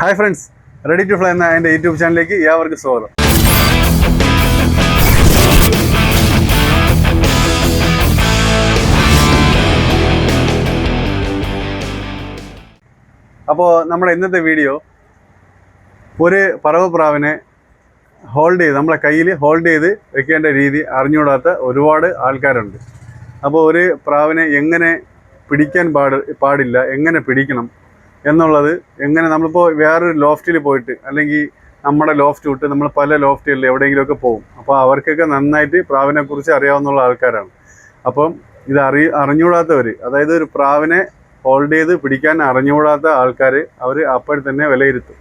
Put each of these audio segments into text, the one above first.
Hi friends ready to fly എന്ന എന്റെ YouTube ചാനലിലേക്ക് ഏവർക്കും സ്വാഗതം. അപ്പോൾ നമ്മുടെ ഇന്നത്തെ വീഡിയോ ഒരു പറവപ്രാവിനെ ഹോൾഡ് ചെയ്ത് നമ്മളെ കയ്യിൽ ഹോൾഡ് ചെയ്ത് വെക്കേണ്ട രീതി അറിഞ്ഞുകൂടാത്ത ഒരുപാട് ആൾക്കാരുണ്ട്. അപ്പോൾ ഒരു പ്രാവിനെ എങ്ങനെ പിടിക്കാൻ പാട് പാടില്ല എങ്ങനെ പിടിക്കണം എന്നുള്ളത് എങ്ങനെ നമ്മളിപ്പോൾ വേറൊരു ലോഫ്റ്റിൽ പോയിട്ട് അല്ലെങ്കിൽ നമ്മുടെ ലോഫ്റ്റ് വിട്ട് നമ്മൾ പല ലോഫ്റ്റുകളിൽ എവിടെയെങ്കിലുമൊക്കെ പോകും. അപ്പോൾ അവർക്കൊക്കെ നന്നായിട്ട് പ്രാവിനെ കുറിച്ച് അറിയാവുന്ന ആൾക്കാരാണ്. അപ്പം ഇത് അറി അറിഞ്ഞുകൂടാത്തവർ അതായത് ഒരു പ്രാവിനെ ഹോൾഡ് ചെയ്ത് പിടിക്കാൻ അറിഞ്ഞുകൂടാത്ത ആൾക്കാർ അവർ അപ്പോൾ തന്നെ വിലയിരുത്തും.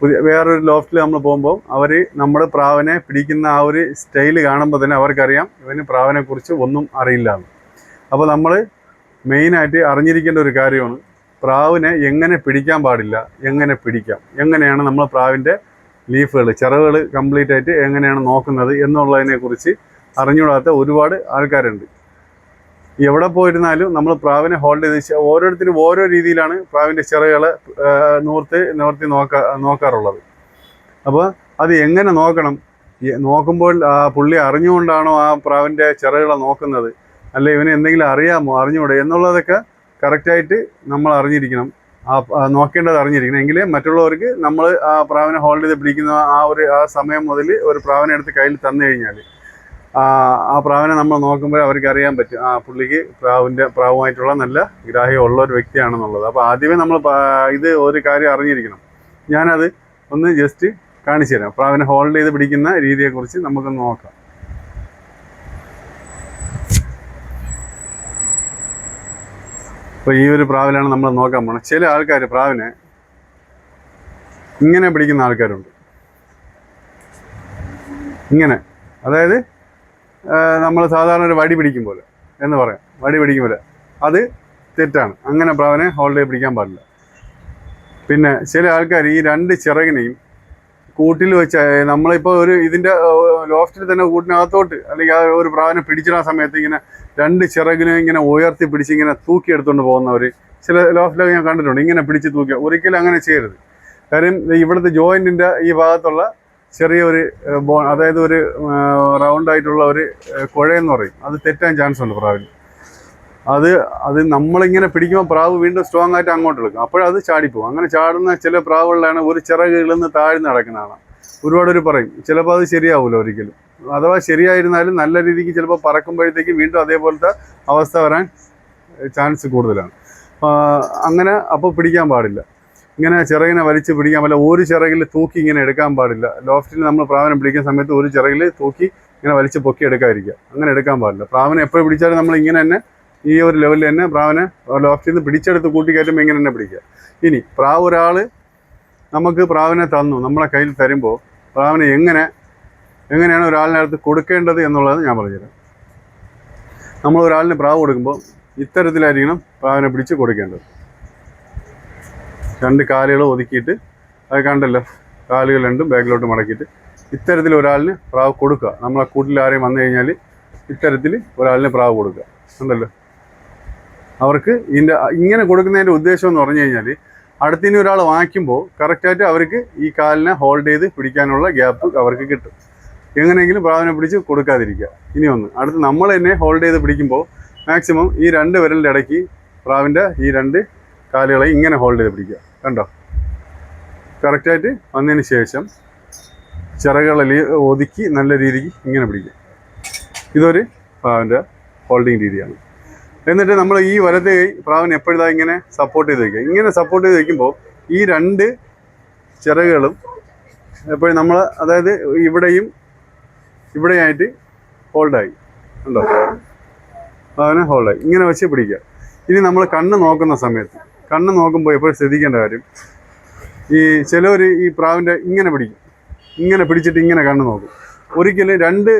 പുതിയ വേറൊരു ലോഫ്റ്റിൽ നമ്മൾ പോകുമ്പോൾ അവർ നമ്മുടെ പ്രാവിനെ പിടിക്കുന്ന ആ ഒരു സ്റ്റൈൽ കാണുമ്പോൾ തന്നെ അവർക്കറിയാം ഇവന് പ്രാവിനെക്കുറിച്ച് ഒന്നും അറിയില്ല അപ്പോൾ നമ്മൾ മെയിനായിട്ട് അറിഞ്ഞിരിക്കേണ്ട ഒരു കാര്യമാണ് പ്രാവിനെ എങ്ങനെ പിടിക്കാൻ പാടില്ല എങ്ങനെ പിടിക്കാം എങ്ങനെയാണ് നമ്മൾ പ്രാവിന്റെ ലീഫുകൾ ചിറകുകൾ കംപ്ലീറ്റ് ആയിട്ട് എങ്ങനെയാണ് നോക്കുന്നത് എന്നുള്ളതിനെക്കുറിച്ച് അറിഞ്ഞുകൂടാത്ത ഒരുപാട് ആൾക്കാരുണ്ട്. എവിടെ പോയിരുന്നാലും നമ്മൾ പ്രാവിനെ ഹോൾഡ് ചെയ്ത് ഓരോരുത്തരും ഓരോ രീതിയിലാണ് പ്രാവിന്റെ ചിറകുകൾ നൂർത്ത് നിവർത്തി നോക്കാ നോക്കാറുള്ളത്. അപ്പോൾ അത് എങ്ങനെ നോക്കണം? നോക്കുമ്പോൾ ആ പുള്ളി അറിഞ്ഞുകൊണ്ടാണോ ആ പ്രാവിന്റെ ചിറകുകളെ നോക്കുന്നത്? അല്ലെ ഇവന് എന്തെങ്കിലും അറിയാമോ? അറിഞ്ഞുകൂടെ? എന്നുള്ളതൊക്കെ കറക്റ്റായിട്ട് നമ്മൾ അറിഞ്ഞിരിക്കണം. ആ നോക്കേണ്ടത് അറിഞ്ഞിരിക്കണം. എങ്കിലേ മറ്റുള്ളവർക്ക് നമ്മൾ ആ പ്രാവിനെ ഹോൾഡ് ചെയ്ത് പിടിക്കുന്ന ആ ഒരു ആ സമയം മുതൽ ഒരു പ്രാവിനെ എടുത്ത് കയ്യിൽ തന്നു കഴിഞ്ഞാൽ ആ പ്രാവിനെ നമ്മൾ നോക്കുമ്പോൾ അവർക്ക് അറിയാൻ പറ്റും. ആ പുള്ളിക്ക് പ്രാവിന്റെ പ്രാവുമായിട്ടുള്ള നല്ല ഗ്രാഹ്യം ഉള്ള ഒരു വ്യക്തിയാണെന്നുള്ളത്. അപ്പോൾ ആദ്യമേ നമ്മൾ ഇത് ഒരു കാര്യം അറിഞ്ഞിരിക്കണം. ഞാനത് ഒന്ന് ജസ്റ്റ് കാണിച്ചു തരാം. പ്രാവിനെ ഹോൾഡ് ചെയ്ത് പിടിക്കുന്ന രീതിയെക്കുറിച്ച് നമുക്കൊന്ന് നോക്കാം. ഇപ്പോൾ ഈ ഒരു പ്രാവിലാണ് നമ്മൾ നോക്കാൻ പോകുന്നത് ചില ആൾക്കാർ പ്രാവിനെ ഇങ്ങനെ പിടിക്കുന്ന ആൾക്കാരുണ്ട്. ഇങ്ങനെ. അതായത് നമ്മൾ സാധാരണ ഒരു വടി പിടിക്കും പോലെ എന്ന് പറയാം. വടി പിടിക്കും പോലെ. അത് തെറ്റാണ്. അങ്ങനെ പ്രാവിനെ ഹോൾഡ് പിടിക്കാൻ പാടില്ല. പിന്നെ ചില ആൾക്കാർ ഈ രണ്ട് ചിറകിനെയും കൂട്ടിൽ വെച്ച് നമ്മളിപ്പോൾ ഒരു ഇതിന്റെ ലോഫ്റ്റിൽ തന്നെ കൂട്ടിനകത്തോട്ട് അല്ലെങ്കിൽ ആ ഒരു പ്രാവിനെ പിടിച്ചിടാൻ സമയത്ത് ഇങ്ങനെ രണ്ട് ചിറകിനെ ഇങ്ങനെ ഉയർത്തി പിടിച്ച് ഇങ്ങനെ തൂക്കി എടുത്തുകൊണ്ട് പോകുന്നവർ ചില ലോഫ്റ്റിലൊക്കെ ഞാൻ കണ്ടിട്ടുണ്ട് ഇങ്ങനെ പിടിച്ച് തൂക്കി ഒരിക്കലും അങ്ങനെ ചെയ്യരുത്. കാര്യം ഇവിടുത്തെ ജോയിന്റിന്റെ ഈ ഭാഗത്തുള്ള ചെറിയൊരു ബോൺ അതായത് ഒരു റൗണ്ട് ആയിട്ടുള്ള ഒരു കുഴയെന്ന് പറയും. അത് തെറ്റാൻ ചാൻസ് ഉണ്ട് പ്രാവിന്. അത് അത് നമ്മളിങ്ങനെ പിടിക്കുമ്പോൾ പ്രാവ് വീണ്ടും സ്ട്രോങ് ആയിട്ട് അങ്ങോട്ട് എടുക്കും. അപ്പോഴത് ചാടിപ്പോകും. അങ്ങനെ ചാടുന്ന ചില പ്രാവുകളിലാണ് ഒരു ചിറകുകളിൽ നിന്ന് താഴ്ന്ന് നടക്കുന്നതാണ് ഒരുപാട് പേര് പറയും ചിലപ്പോൾ അത് ശരിയാവില്ല ഒരിക്കലും. അഥവാ ശരിയായിരുന്നാലും നല്ല രീതിക്ക് ചിലപ്പോൾ പറക്കുമ്പോഴത്തേക്ക് വീണ്ടും അതേപോലത്തെ അവസ്ഥ വരാൻ ചാൻസ് കൂടുതലാണ്. അങ്ങനെ അപ്പോൾ പിടിക്കാൻ പാടില്ല. ഇങ്ങനെ ചിറകിനെ വലിച്ച് പിടിക്കാൻ പാടില്ല ഒരു ചിറകിൽ തൂക്കി ഇങ്ങനെ എടുക്കാൻ പാടില്ല. ലോഫ്റ്റിൽ നമ്മൾ പ്രാവിനെ പിടിക്കുന്ന സമയത്ത് ഒരു ചിറകിൽ തൂക്കി ഇങ്ങനെ വലിച്ച് പൊക്കി എടുക്കാതിരിക്കുക. അങ്ങനെ എടുക്കാൻ പാടില്ല. പ്രാവിനെ എപ്പോഴും പിടിച്ചാലും നമ്മൾ ഇങ്ങനെ തന്നെ ഈ ഒരു ലെവലിൽ തന്നെ പ്രാവിനെ ലോഫ്റ്റിൽ നിന്ന് പിടിച്ചെടുത്ത് കൂട്ടിക്കയറ്റുമ്പോൾ ഇങ്ങനെ തന്നെ പിടിക്കുക. ഇനി പ്രാവ് ഒരാൾ നമുക്ക് പ്രാവിനെ തന്നു നമ്മളെ കയ്യിൽ തരുമ്പോൾ പ്രാവിനെ എങ്ങനെ എങ്ങനെയാണ് ഒരാളിനടുത്ത് കൊടുക്കേണ്ടത് എന്നുള്ളത് ഞാൻ പറഞ്ഞുതരാം. നമ്മൾ ഒരാളിന് പ്രാവ് കൊടുക്കുമ്പോൾ ഇത്തരത്തിലായിരിക്കണം പ്രാവിനെ പിടിച്ച് കൊടുക്കേണ്ടത്. രണ്ട് കാലുകൾ ഒതുക്കിയിട്ട് അത് കണ്ടല്ലോ കാലുകൾ രണ്ടും ബാക്കിലോട്ട് മടക്കിയിട്ട് ഇത്തരത്തിൽ ഒരാളിന് പ്രാവ് കൊടുക്കുക. നമ്മളെ കൂട്ടിൽ ആരെയും വന്നു കഴിഞ്ഞാൽ ഇത്തരത്തിൽ ഒരാളിന് പ്രാവ് കൊടുക്കുക. ഉണ്ടല്ലോ അവർക്ക് ഇതിന്റെ ഇങ്ങനെ കൊടുക്കുന്നതിന്റെ ഉദ്ദേശം എന്ന് പറഞ്ഞു കഴിഞ്ഞാൽ അടുത്തിനി ഒരാൾ വാങ്ങിക്കുമ്പോൾ കറക്റ്റായിട്ട് അവർക്ക് ഈ കാലിനെ ഹോൾഡ് ചെയ്ത് പിടിക്കാനുള്ള ഗ്യാപ്പ് അവർക്ക് കിട്ടും. എങ്ങനെയെങ്കിലും പ്രാവിനെ പിടിച്ച് കൊടുക്കാതിരിക്കുക. ഇനി ഒന്ന് അടുത്ത് നമ്മൾ തന്നെ ഹോൾഡ് ചെയ്ത് പിടിക്കുമ്പോൾ മാക്സിമം ഈ രണ്ട് വിരലിന്റെ ഇടയ്ക്ക് പ്രാവിന്റെ ഈ രണ്ട് കാലുകളെ ഇങ്ങനെ ഹോൾഡ് ചെയ്ത് പിടിക്കുക. കണ്ടോ? കറക്റ്റായിട്ട് വന്നതിന് ശേഷം ചിറകളിൽ ഒതുക്കി നല്ല രീതിക്ക് ഇങ്ങനെ പിടിക്കുക. ഇതൊരു പ്രാവിന്റെ ഹോൾഡിങ് രീതിയാണ്. എന്നിട്ട് നമ്മൾ ഈ വലത്തെ കൈ പ്രാവിനെ എപ്പോഴും ഇങ്ങനെ സപ്പോർട്ട് ചെയ്ത് വയ്ക്കുക ഇങ്ങനെ സപ്പോർട്ട് ചെയ്ത് വയ്ക്കുമ്പോൾ ഈ രണ്ട് ചിറകുകളും എപ്പോഴും നമ്മൾ അതായത് ഇവിടെയും ഇവിടെയായിട്ട് ഹോൾഡായി ഉണ്ടോ അതിനെ ഹോൾഡായി ഇങ്ങനെ വെച്ച് പിടിക്കുക. ഇനി നമ്മൾ കണ്ണ് നോക്കുന്ന സമയത്ത് കണ്ണ് നോക്കുമ്പോൾ എപ്പോഴും ശ്രദ്ധിക്കേണ്ട കാര്യം ഈ ചിലവർ ഈ പ്രാവിന്റെ ഇങ്ങനെ പിടിക്കും. ഇങ്ങനെ പിടിച്ചിട്ട് ഇങ്ങനെ കണ്ണ് നോക്കും. ഒരിക്കലും രണ്ട്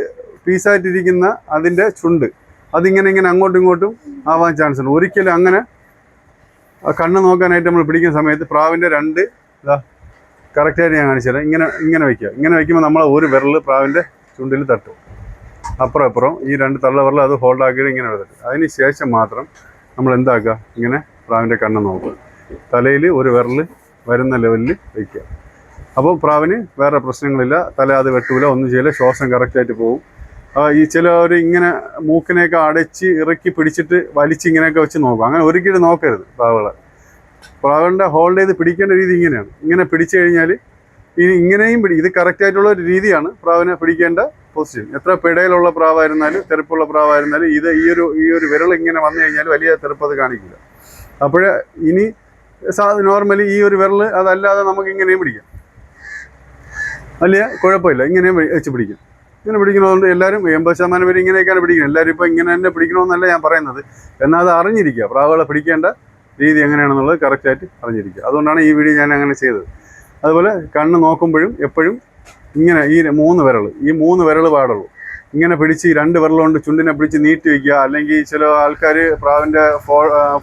പീസായിട്ടിരിക്കുന്ന അതിന്റെ ചുണ്ട് അതിങ്ങനെ ഇങ്ങനെ അങ്ങോട്ടും ഇങ്ങോട്ടും ആവാൻ ചാൻസ് ഉണ്ട്. ഒരിക്കലും അങ്ങനെ കണ്ണ് നോക്കാനായിട്ട് നമ്മൾ പിടിക്കുന്ന സമയത്ത് പ്രാവിന്റെ രണ്ട് ഇതാ കറക്റ്റായിട്ട് ഞാൻ കാണിച്ചു തരാം ഇങ്ങനെ ഇങ്ങനെ വയ്ക്കുക. ഇങ്ങനെ വയ്ക്കുമ്പോൾ നമ്മൾ ഒരു വിരൽ പ്രാവിന്റെ ചുണ്ടിൽ തട്ടും. അപ്പുറം അപ്പുറം ഈ രണ്ട് തള്ള വിരൽ അത് ഹോൾഡ് ആക്കിയിട്ട് ഇങ്ങനെ തട്ടും അതിന് ശേഷം മാത്രം നമ്മൾ എന്താക്കുക? ഇങ്ങനെ പ്രാവിന്റെ കണ്ണ് നോക്കുക. തലയിൽ ഒരു വിരൽ വരുന്ന ലെവലിൽ വയ്ക്കുക. അപ്പോൾ പ്രാവിന് വേറെ പ്രശ്നങ്ങളില്ല. തല അത് വെട്ടൂല ഒന്നും ചെയ്യില്ല. ശ്വാസം കറക്റ്റായിട്ട് പോകും ഈ ചിലവർ ഇങ്ങനെ മൂക്കിനെയൊക്കെ അടച്ച് ഇറക്കി പിടിച്ചിട്ട് വലിച്ച് ഇങ്ങനെയൊക്കെ വെച്ച് നോക്കും. അങ്ങനെ ഒരിക്കലും നോക്കരുത് പ്രാവുകളെ. പ്രാവുകളുടെ ഹോൾഡ് ചെയ്ത് പിടിക്കേണ്ട രീതി ഇങ്ങനെയാണ്. ഇങ്ങനെ പിടിച്ചു കഴിഞ്ഞാൽ ഇനി ഇങ്ങനെയും പിടി ഇത് കറക്റ്റായിട്ടുള്ള ഒരു രീതിയാണ് പ്രാവിനെ പിടിക്കേണ്ട പൊസിഷൻ എത്ര പിടയിലുള്ള പ്രാവായിരുന്നാലും തെറുപ്പുള്ള പ്രാവായിരുന്നാലും ഇത് ഈ ഒരു ഈ ഒരു വിരൽ ഇങ്ങനെ വന്നു കഴിഞ്ഞാൽ വലിയ തെറുപ്പ് അത് കാണിക്കില്ല. അപ്പോൾ ഇനി നോർമലി ഈ ഒരു വിരൽ അതല്ലാതെ നമുക്ക് ഇങ്ങനെയും പിടിക്കാം. വലിയ കുഴപ്പമില്ല. ഇങ്ങനെയും വെച്ച് പിടിക്കാം. ഇങ്ങനെ പിടിക്കുന്നതുകൊണ്ട് എല്ലാവരും എൺപത് ശതമാനം പേര് ഇങ്ങനെയൊക്കെയാണ് പിടിക്കുന്നത് എല്ലാവരും ഇപ്പോൾ ഇങ്ങനെ തന്നെ പിടിക്കണമെന്നല്ല ഞാൻ പറയുന്നത്. എന്നാൽ അത് അറിഞ്ഞിരിക്കുക. പ്രാവുകളെ പിടിക്കേണ്ട രീതി എങ്ങനെയാണെന്നുള്ളത് കറക്റ്റായിട്ട് അറിഞ്ഞിരിക്കുക. അതുകൊണ്ടാണ് ഈ വീഡിയോ ഞാൻ അങ്ങനെ ചെയ്തത്. അതുപോലെ കണ്ണ് നോക്കുമ്പോഴും എപ്പോഴും ഇങ്ങനെ ഈ മൂന്ന് വിരൽ ഈ മൂന്ന് വിരൽ പാടുള്ളൂ. ഇങ്ങനെ പിടിച്ച് രണ്ട് വിരലുകൊണ്ട് ചുണ്ടിനെ പിടിച്ച് നീട്ടി വയ്ക്കുക അല്ലെങ്കിൽ ചില ആൾക്കാർ പ്രാവിന്റെ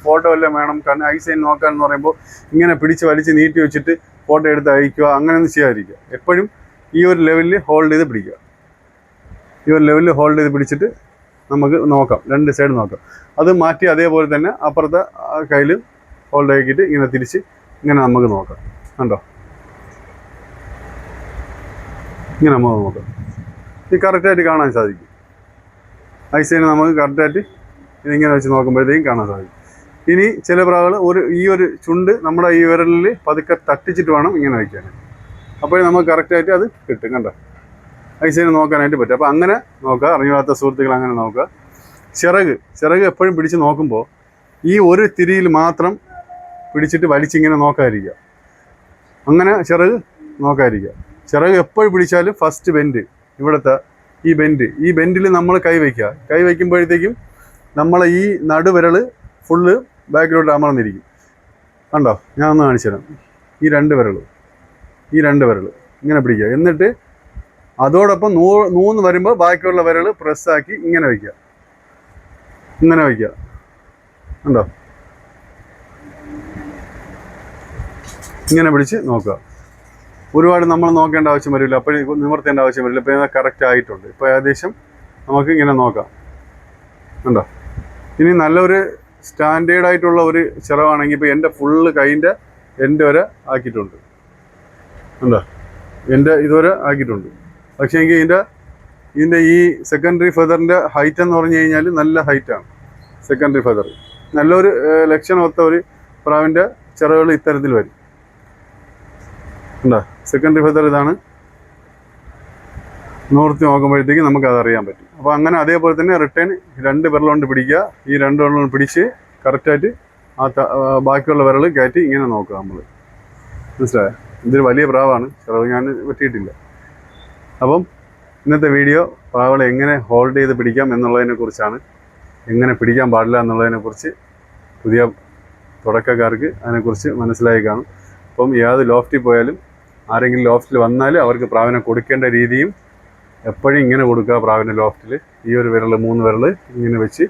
ഫോട്ടോ എല്ലാം വേണം. കണ്ണ് ഐസൈൻ നോക്കാൻ പറയുമ്പോൾ ഇങ്ങനെ പിടിച്ച് വലിച്ച് നീട്ടി വെച്ചിട്ട് ഫോട്ടോ എടുത്ത് അയക്കുക. അങ്ങനെയൊന്നും ചെയ്യാതിരിക്കുക. എപ്പോഴും ഈ ഒരു ലെവലിൽ ഹോൾഡ് ചെയ്ത് പിടിക്കുക. ഈ ഒരു ലെവലിൽ ഹോൾഡ് ചെയ്ത് പിടിച്ചിട്ട് നമുക്ക് നോക്കാം. രണ്ട് സൈഡ് നോക്കാം. അത് മാറ്റി അതേപോലെ തന്നെ അപ്പുറത്തെ കയ്യിൽ ഹോൾഡ് ആക്കിയിട്ട് ഇങ്ങനെ തിരിച്ച് ഇങ്ങനെ നമുക്ക് നോക്കാം. കണ്ടോ? ഇങ്ങനെ നമുക്ക് നോക്കാം. ഇത് കറക്റ്റായിട്ട് കാണാൻ സാധിക്കും. ഐസൈന് നമുക്ക് കറക്റ്റായിട്ട് ഇതിങ്ങനെ വെച്ച് നോക്കുമ്പോഴത്തേക്കും കാണാൻ സാധിക്കും. ഇനി ചില പ്രാവുകൾ ഒരു ഈ ഒരു ചുണ്ട് നമ്മുടെ ഈ വിരലിൽ പതുക്കെ തട്ടിച്ചിട്ട് വേണം ഇങ്ങനെ വയ്ക്കാൻ അപ്പോഴേ നമുക്ക് കറക്റ്റായിട്ട് അത് കിട്ടും. കണ്ടോ? ഐസൈനെ നോക്കാനായിട്ട് പറ്റും. അപ്പോൾ അങ്ങനെ നോക്കുക. അറിയാത്ത സുഹൃത്തുക്കൾ അങ്ങനെ നോക്കുക. ചിറക് ചിറക് എപ്പോഴും പിടിച്ച് നോക്കുമ്പോൾ ഈ ഒരു തിരിയിൽ മാത്രം പിടിച്ചിട്ട് വലിച്ചിങ്ങനെ നോക്കാതിരിക്കുക. അങ്ങനെ ചിറക് നോക്കാതിരിക്കുക. ചിറക് എപ്പോഴും പിടിച്ചാലും ഫസ്റ്റ് ബെൻഡ് ഇവിടുത്തെ ഈ ബെൻഡ് ഈ ബെൻഡിൽ നമ്മൾ കൈ വയ്ക്കുക. കൈ വയ്ക്കുമ്പോഴത്തേക്കും നമ്മളെ ഈ നടുവിരൽ ഫുള്ള് ബാക്കിലോട്ട് അമർന്നിരിക്കും. കണ്ടോ? ഞാൻ ഒന്ന് കാണിച്ചു തരാം ഈ രണ്ട് വിരൽ ഈ രണ്ട് വിരൽ ഇങ്ങനെ പിടിക്കുക. എന്നിട്ട് അതോടൊപ്പം നൂ മൂന്ന് വരുമ്പോൾ ബാക്കിയുള്ള വരകൾ പ്രസ്സാക്കി ഇങ്ങനെ വയ്ക്കുക ഇങ്ങനെ വയ്ക്കുക ഉണ്ടോ ഇങ്ങനെ പിടിച്ച് നോക്കുക. ഒരുപാട് നമ്മൾ നോക്കേണ്ട ആവശ്യം വരില്ല. അപ്പോഴും നിവർത്തേണ്ട ആവശ്യം വരില്ല. ഇപ്പോൾ കറക്റ്റ് ആയിട്ടുണ്ട്. ഇപ്പോൾ ഏകദേശം നമുക്ക് ഇങ്ങനെ നോക്കാം. ഉണ്ടോ ഇനി നല്ലൊരു സ്റ്റാൻഡേർഡ് ആയിട്ടുള്ള ഒരു ചിലവാണെങ്കിൽ ഇപ്പോൾ എന്റെ ഫുള്ള് കൈന്റെ എന്റെ വരെ ആക്കിയിട്ടുണ്ട്. ഉണ്ടോ എന്റെ ഇതുവരെ ആക്കിയിട്ടുണ്ട്. പക്ഷേ എങ്കിൽ ഇതിന്റെ ഇതിന്റെ ഈ സെക്കൻഡറി ഫെദറിന്റെ ഹൈറ്റ് എന്ന് പറഞ്ഞു കഴിഞ്ഞാൽ നല്ല ഹൈറ്റാണ് സെക്കൻഡറി ഫെദർ നല്ലൊരു ലക്ഷണം ലക്ഷണമൊത്ത ഒരു പ്രാവിന്റെ ചിറകുകൾ ഇത്തരത്തിൽ വരും. ഉണ്ടോ സെക്കൻഡറി ഫെദർ ഇതാണ്. നോർത്തി നോക്കുമ്പോഴത്തേക്ക് നമുക്ക് അതറിയാൻ പറ്റും. അപ്പോൾ അങ്ങനെ അതേപോലെ തന്നെ റിട്ടേൺ രണ്ട് വിരലുകൊണ്ട് പിടിക്കുക. ഈ രണ്ട് വിരലുകൊണ്ട് പിടിച്ച് കറക്റ്റായിട്ട് ആ ബാക്കിയുള്ള വിരൽ കയറ്റി ഇങ്ങനെ നോക്കുക നമ്മൾ. മനസ്സിലായോ? ഇതൊരു വലിയ പ്രാവാണ്. ചിലവ് ഞാൻ പറ്റിയിട്ടില്ല അപ്പം ഇന്നത്തെ വീഡിയോ പ്രാവുകളെ എങ്ങനെ ഹോൾഡ് ചെയ്ത് പിടിക്കാം എന്നുള്ളതിനെ കുറിച്ചാണ്. എങ്ങനെ പിടിക്കാൻ പാടില്ല എന്നുള്ളതിനെക്കുറിച്ച് പുതിയ തുടക്കക്കാർക്ക് അതിനെക്കുറിച്ച് മനസ്സിലായി കാണും. അപ്പം ഏത് ലോഫ്റ്റിൽ പോയാലും ആരെങ്കിലും ലോഫ്റ്റിൽ വന്നാൽ അവർക്ക് പ്രാവിനെ കൊടുക്കേണ്ട രീതിയും എപ്പോഴും ഇങ്ങനെ കൊടുക്കുക പ്രാവിനെ ലോഫ്റ്റിൽ ഈ ഒരു വിരൽ മൂന്ന് വിരൽ ഇങ്ങനെ വെച്ച്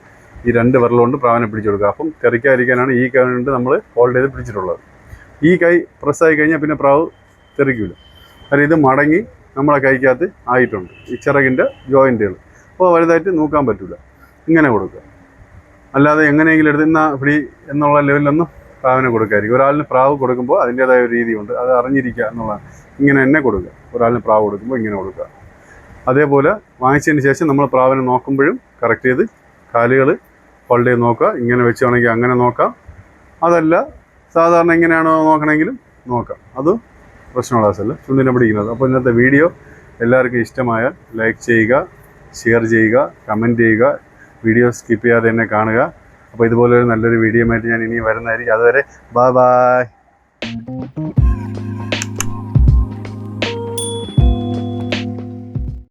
ഈ രണ്ട് വിരലുകൊണ്ട് പ്രാവിനെ പിടിച്ചു കൊടുക്കുക. അപ്പം തെറിക്കാതിരിക്കാനാണ് ഈ കൈ കൊണ്ട് നമ്മൾ ഹോൾഡ് ചെയ്ത് പിടിച്ചിട്ടുള്ളത്. ഈ കൈ പ്രസ്സായി കഴിഞ്ഞാൽ പിന്നെ പ്രാവ് തെറിക്കില്ല കാരണം ഇത് മടങ്ങി നമ്മളെ കൈക്കകത്ത് ആയിട്ടുണ്ട് ഈ ചിറകിന്റെ ജോയിന്റുകൾ. അപ്പോൾ വലുതായിട്ട് നോക്കാൻ പറ്റില്ല ഇങ്ങനെ കൊടുക്കുക. അല്ലാതെ എങ്ങനെയെങ്കിലും എടുത്ത് ഇന്നാ ഫ്രീ എന്നുള്ള ലെവലിലൊന്നും പ്രാവിനെ കൊടുക്കായിരിക്കും ഒരാളിന് പ്രാവ് കൊടുക്കുമ്പോൾ അതിന്റേതായ ഒരു രീതിയുണ്ട്. അത് അറിഞ്ഞിരിക്കുക എന്നുള്ളതാണ്. ഇങ്ങനെ തന്നെ കൊടുക്കുക. ഒരാളിന് പ്രാവ് കൊടുക്കുമ്പോൾ ഇങ്ങനെ കൊടുക്കുക. അതേപോലെ വാങ്ങിച്ചതിന് ശേഷം നമ്മൾ പ്രാവിനെ നോക്കുമ്പോഴും കറക്റ്റ് ചെയ്ത് കാലുകൾ പള്ളിയിൽ നോക്കുക. ഇങ്ങനെ വെച്ചാണെങ്കിൽ അങ്ങനെ നോക്കാം. അതല്ല സാധാരണ എങ്ങനെയാണോ നോക്കണമെങ്കിലും നോക്കാം. അതും പ്രശ്നമുള്ള ക്ലാസ്സല്ല ചുണ്ടിനെ പിടിക്കുന്നത്. അപ്പോൾ ഇന്നത്തെ വീഡിയോ എല്ലാവർക്കും ഇഷ്ടമായാൽ ലൈക്ക് ചെയ്യുക ഷെയർ ചെയ്യുക കമന്റ് ചെയ്യുക വീഡിയോ സ്കിപ്പ് ചെയ്യാതെ തന്നെ കാണുക. അപ്പോൾ ഇതുപോലെ ഒരു നല്ലൊരു വീഡിയോ ആയിട്ട് ഞാൻ ഇനി വരുന്നതായിരിക്കും. അതുവരെ ബൈ ബായ്